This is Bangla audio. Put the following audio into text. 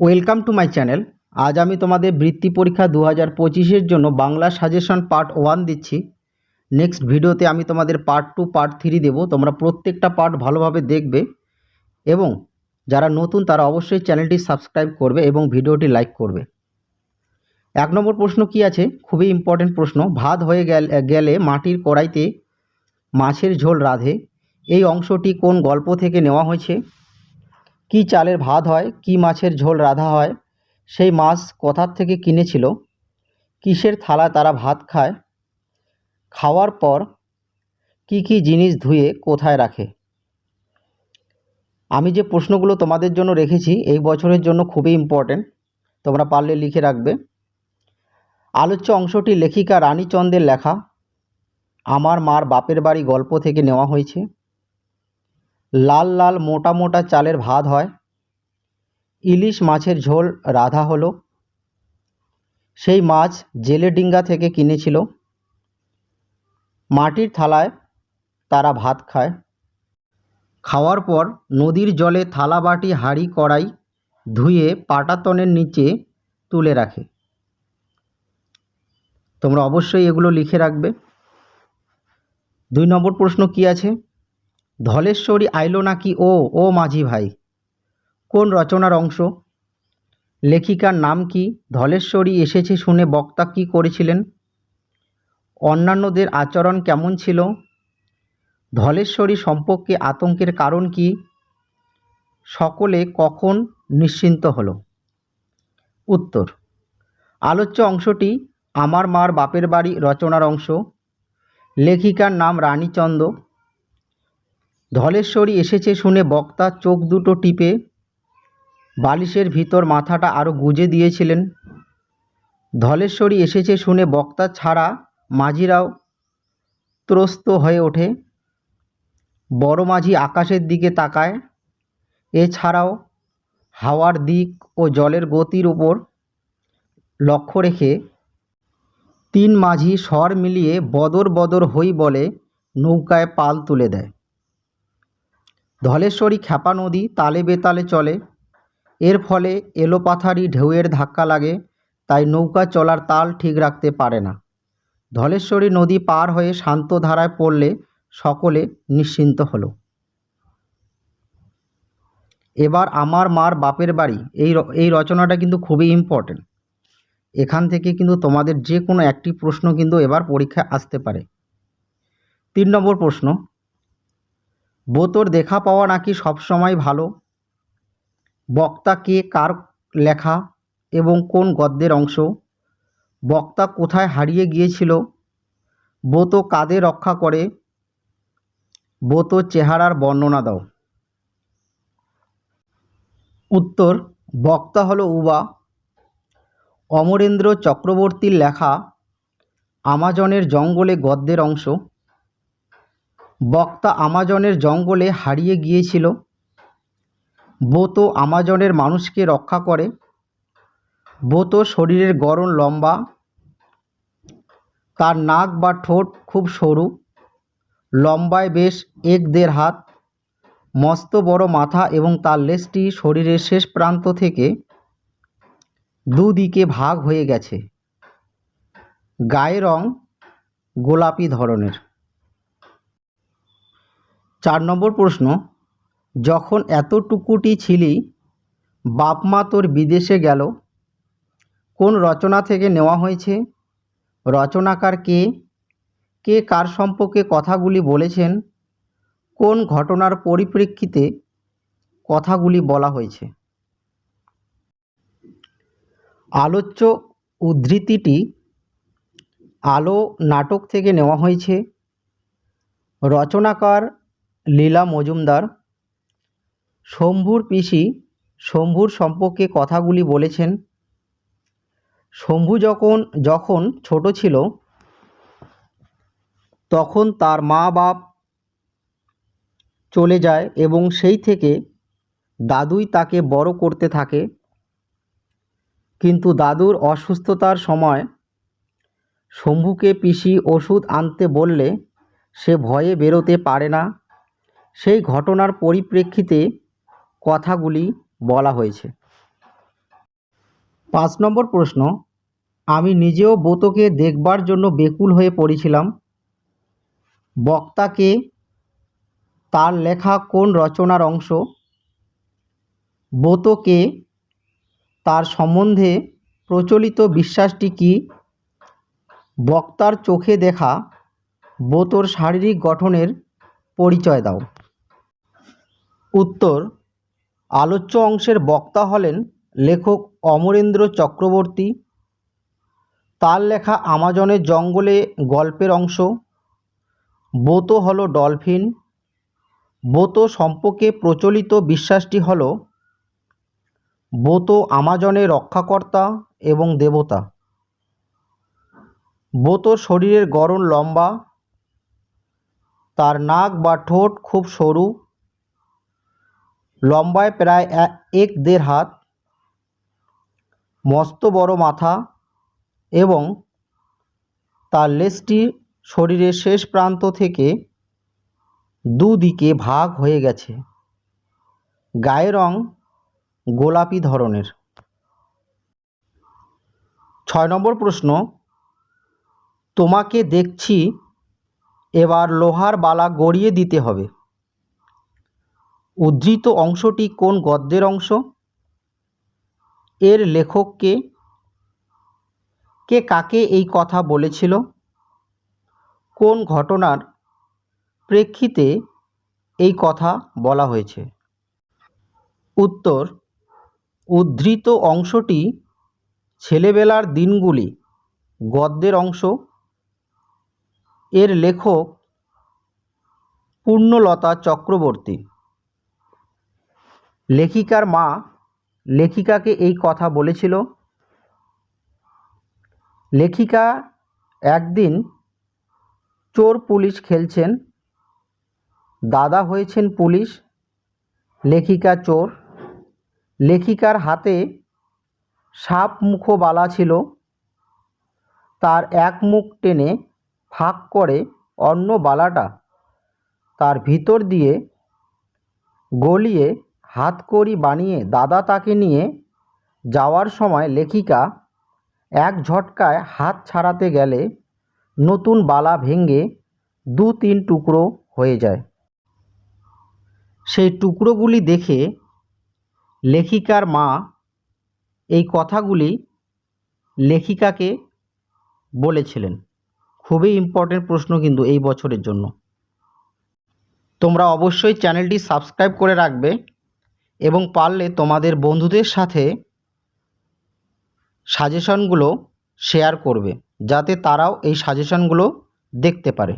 Welcome to my channel. আজ আমি তোমাদের বৃত্তি পরীক্ষা দু হাজার পঁচিশের জন্য বাংলা সাজেশন পার্ট ওয়ান দিচ্ছি। নেক্সট ভিডিওতে আমি তোমাদের পার্ট টু, পার্ট থ্রি দেবো। তোমরা প্রত্যেকটা পার্ট ভালোভাবে দেখবে এবং যারা নতুন তারা অবশ্যই চ্যানেলটি সাবস্ক্রাইব করবে এবং ভিডিওটি লাইক করবে। এক নম্বর প্রশ্ন কি আছে? খুবই ইম্পর্টেন্ট প্রশ্ন। ভাত হয়ে গেল- মাটির কড়াইতে মাছের ঝোল রাধে। এই অংশটি কোন গল্প থেকে নেওয়া হয়েছে? কি চালের ভাত হয়, কি মাছের ঝোল রাধা হয়, সেই মাছ কোথার থেকে কিনেছিল, কিসের থালায় তারা ভাত খায়, খাওয়ার পর কি কি জিনিস ধুয়ে কোথায় রাখে। আমি যে প্রশ্নগুলো তোমাদের জন্য রেখেছি, এই বছরের জন্য খুবই ইম্পর্ট্যান্ট তোমরা পারলে লিখে রাখবে। আলোচ্য অংশটি লেখিকা রানীচন্দ্রের লেখা, আমার মার বাপের বাড়ি গল্প থেকে নেওয়া হয়েছে। লাল লাল মোটা মোটা চালের ভাত হয়। ইলিশ মাছের ঝোল রাধা হলো। সেই মাছ জেলে ডিঙ্গা থেকে কিনেছিল। মাটির থালায় তারা ভাত খায়। খাওয়ার পর নদীর জলে থালা বাটি, হাঁড়ি, কড়াই ধুয়ে পাটাতনের নিচে তুলে রাখে। তোমরা অবশ্যই এগুলো লিখে রাখবে। দুই নম্বর প্রশ্ন কি আছে? ধলেশ্বরী আইলো নাকি ও ও মাঝি ভাই? কোন রচনার অংশ? লেখিকার নাম কি? ধলেশ্বরী এসেছে শুনে বক্তা কী করেছিলেন? অন্যান্যদের আচরণ কেমন ছিল? ধলেশ্বরী সম্পর্কে আতঙ্কের কারণ কি? সকলে কখন নিশ্চিন্ত হলো? উত্তর, আলোচ্য অংশটি আমার মার বাপের বাড়ি রচনার অংশ। লেখিকার নাম রানীচন্দ ধলেশ্বরী এসেছে শুনে বক্তা চোখ দুটো টিপে, বালিশের ভিতর মাথাটা আরও গুজে দিয়েছিলেন। ধলেশ্বরী এসেছে শুনে বক্তা ছাড়া মাঝিরাও ত্রস্ত হয়ে ওঠে। বড় মাঝি আকাশের দিকে তাকায়, এছাড়াও হাওয়ার দিক ও জলের গতির উপর লক্ষ্য রেখে তিন মাঝি স্বর মিলিয়ে বদর বদর হই বলে নৌকায় পাল তুলে দেয়। ধলেশ্বরী খ্যাপা নদী তালে বেতালে চলে। এর ফলে এলোপাথারি ঢেউয়ের ধাক্কা লাগে, তাই নৌকা চলার তাল ঠিক রাখতে পারে না। ধলেশ্বরী নদী পার হয়ে শান্ত ধারায় পড়লে সকলে নিশ্চিন্ত হলো। এবার আমার মার বাপের বাড়ি, এই এই রচনাটা কিন্তু খুবই ইম্পর্টেন্ট এখান থেকে কিন্তু তোমাদের যে কোনো একটি প্রশ্ন কিন্তু এবার পরীক্ষায় আসতে পারে। তিন নম্বর প্রশ্ন বোতর দেখা পাওয়া নাকি সবসময় ভালো? বক্তা কে কার লেখা এবং কোন গদ্যের অংশ? বক্তা কোথায় হারিয়ে গিয়েছিল? বোতো কাদের রক্ষা করে। বোতো চেহারার বর্ণনা দাও। উত্তর, বক্তা হলো উবা। অমরেন্দ্র চক্রবর্তীর লেখা, আমাজনের জঙ্গলে গদ্যের অংশ। বক্তা আমাজনের জঙ্গলে হারিয়ে গিয়েছিল। বোতো আমাজনের মানুষকে রক্ষা করে। বোতো শরীরের গড়ন লম্বা। তার নাক বা ঠোঁট খুব সরু। লম্বায় বেশ এক দেড় হাত। মস্ত বড় মাথা এবং তার লেজটি শরীরের শেষ প্রান্ত থেকে দুদিকে ভাগ হয়ে গেছে। গায়ের রং গোলাপি ধরনের। চার নম্বর প্রশ্ন, যখন এতটুকুটি ছিলি বাপ মা তোর বিদেশে গেল। কোন রচনা থেকে নেওয়া হয়েছে? রচনাকার কে? কে কার সম্পর্কে কথাগুলি বলেছেন? কোন ঘটনার পরিপ্রেক্ষিতে কথাগুলি বলা হয়েছে? আলোচ্য উদ্ধৃতিটি আলো নাটক থেকে নেওয়া হয়েছে। রচনাকার লীলা মজুমদার, শম্ভুর পিসি শম্ভুর সম্পর্কে কথাগুলি বলেছেন। শম্ভু যখন যখন ছোট ছিল, তখন তার মা বাপ চলে যায় এবং সেই থেকে দাদুই তাকে বড় করতে থাকে। কিন্তু দাদুর অসুস্থতার সময় শম্ভুকে পিসি ওষুধ আনতে বললে সে ভয়ে বেরোতে পারে না। সেই ঘটনার পরিপ্রেক্ষিতে কথাগুলি বলা হয়েছে। পাঁচ নম্বর প্রশ্ন, আমি নিজেও বোতকে দেখবার জন্য বেকুল হয়ে পড়েছিলাম। বক্তাকে তার লেখা কোন রচনার অংশ? বোতকে তার সম্বন্ধে প্রচলিত বিশ্বাসটি কি? বক্তার চোখে দেখা বোতর শারীরিক গঠনের পরিচয় দাও। উত্তর, আলোচ্য অংশের বক্তা হলেন লেখক অমরেন্দ্র চক্রবর্তী। তার লেখা আমাজনের জঙ্গলে গল্পের অংশ। বোতো হলো ডলফিন। বোতো সম্পর্কে প্রচলিত বিশ্বাসটি হলো, বোতো আমাজনের রক্ষাকর্তা এবং দেবতা। বোতোর শরীরের গড়ন লম্বা। তার নাক বা ঠোঁট খুব সরু। লম্বায় প্রায় এক দেড় হাত, মস্ত বড় মাথা এবং তার লেজটি শরীরের শেষ প্রান্ত থেকে দুদিকে ভাগ হয়ে গেছে। গায়ের রং গোলাপি ধরনের। ছয় নম্বর প্রশ্ন, তোমাকে দেখছি, এবার লোহার বালা গড়িয়ে দিতে হবে। উদ্ধৃত অংশটি কোন গদ্যের অংশ? এর লেখককে কে কাকে এই কথা বলেছিল? কোন ঘটনার প্রেক্ষিতে এই কথা বলা হয়েছে? উত্তর, উদ্ধৃত অংশটি ছেলেবেলার দিনগুলি, গদ্যের অংশ। এর লেখক পূর্ণলতা চক্রবর্তী। লেখিকার মা লেখিকাকে এই কথা বলেছিল, লেখিকা, একদিন চোর পুলিশ খেলছেন, দাদা হয়েছেন পুলিশ, লেখিকা চোর। লেখিকার হাতে সাপ মুখবালা ছিল, তার এক মুখ টেনে ফাঁক করে অন্য বালাটা তার ভিতর দিয়ে গলিয়ে হাতকড়ি বানিয়ে দাদা তাকে নিয়ে যাওয়ার সময় লেখিকা এক ঝটকায় হাত ছাড়াতে গেলে নতুন বালা ভেঙে দু তিন টুকরো হয়ে যায়। সেই টুকরোগুলি দেখে লেখিকার মা এই কথাগুলি লেখিকাকে বলেছিলেন। খুবই ইম্পর্টেন্ট প্রশ্ন কিন্তু এই বছরের জন্য। তোমরা অবশ্যই চ্যানেলটি সাবস্ক্রাইব করে রাখবে। এবং পারলে তোমাদের বন্ধুদের সাথে সাজেশনগুলো শেয়ার করবে যাতে তারাও এই সাজেশনগুলো দেখতে পারে।